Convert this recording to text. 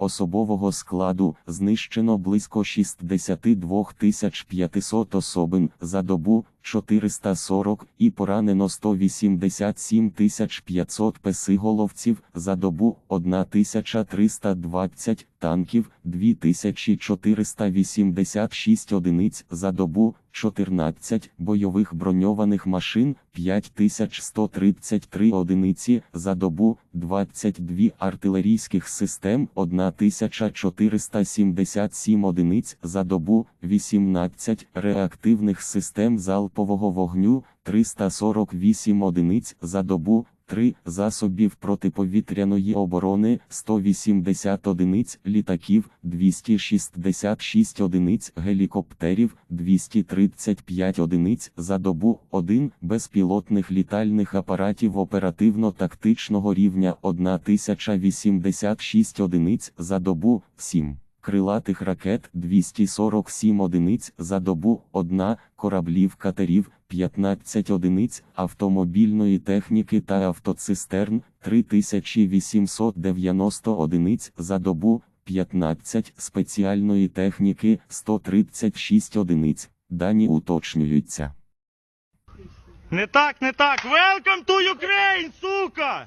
Особового складу знищено близько 62 500 особин за добу 440 і поранено 187 500 песиголовців за добу 1320 танків 2486 одиниць за добу 14 бойових броньованих машин 5133 одиниці за добу 22 артилерійських систем 1477 одиниць за добу 18 реактивних систем залпового вогню 348 одиниць за добу 3 засобів протиповітряної оборони 180 одиниць літаків 266 одиниць гелікоптерів 235 одиниць за добу 1 безпілотних літальних апаратів оперативно-тактичного рівня 1086 одиниць за добу 7 крилатих ракет 247 одиниць за добу 1 кораблів катерів 15 одиниць автомобільної техніки та автоцистерн 3890 одиниць за добу 15 спеціальної техніки 136 одиниць. Дані уточнюються. Не так, не так. Welcome to Ukraine, сука!